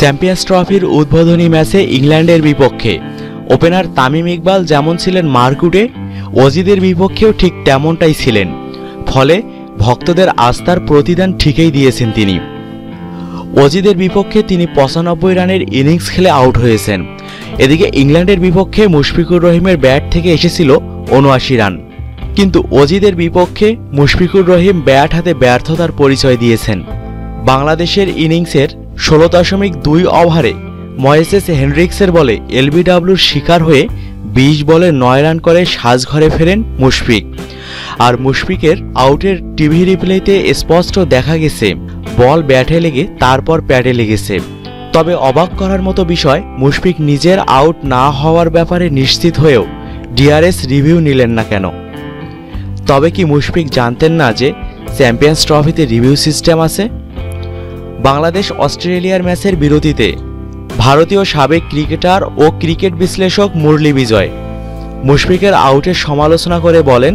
Champions ট্রফির উদ্বোধনী ম্যাচে ইংল্যান্ডের বিপক্ষে। ওপেনার তামিম ইকবাল যেমন ছিলেন মারকুটে অজিদের বিপক্ষেও ঠিক তেমনটাই ছিলেন। ফলে ভক্তদের আস্থার প্রতিদান ঠিকই দিয়েছেন তিনি। অজিদের বিপক্ষে তিনি পঁচানব্বই রানের ইনিংস খেলে আউট হয়েছেন। এদিকে ইংল্যান্ডের বিপক্ষে মুশফিকুর রহিমের ব্যাট থেকে এসেছিল উনআশি রান। কিন্তু অজিদের বিপক্ষে মুশফিকুর রহিম ব্যাট হাতে ব্যর্থতার পরিচয় দিয়েছেন। বাংলাদেশের ইনিংসের ষোলো দশমিক দুই ওভারে ময়েসেস হেনরিক্সের বলে এলবিডাব্লিউর শিকার হয়ে বিশ বলে নয় রান করে সাজঘরে ফেরেন মুশফিক। আর মুশফিকের আউটের টিভি রিপ্লেতে স্পষ্ট দেখা গেছে, বল ব্যাটে লেগে, তারপর প্যাডে লেগেছে। তবে অবাক করার মতো বিষয়, মুশফিক নিজের আউট না হওয়ার ব্যাপারে নিশ্চিত হয়েও ডিআরএস রিভিউ নিলেন না কেন। তবে কি মুশফিক জানতেন না যে চ্যাম্পিয়ন্স ট্রফিতে রিভিউ সিস্টেম আছে? বাংলাদেশ অস্ট্রেলিয়ার ম্যাচের বিরতিতে। ভারতীয় সাবেক ক্রিকেটার ও ক্রিকেট বিশ্লেষক মুরলী বিজয়। মুশফিকের আউটের সমালোচনা করে বলেন,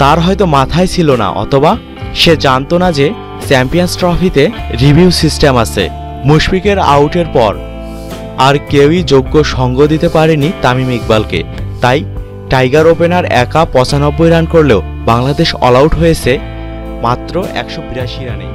তার হয়তো মাথায় ছিল না, অথবা সে জানতো না যে চ্যাম্পিয়ন্স ট্রফিতে রিভিউ সিস্টেম আছে। মুশফিকের আউটের পর আর কেউই যোগ্য সঙ্গ দিতে পারেনি তামিম ইকবালকে। তাই টাইগার ওপেনার একা পঁচানব্বই রান করলেও বাংলাদেশ অল আউট হয়েছে মাত্র একশো বিরাশি রানে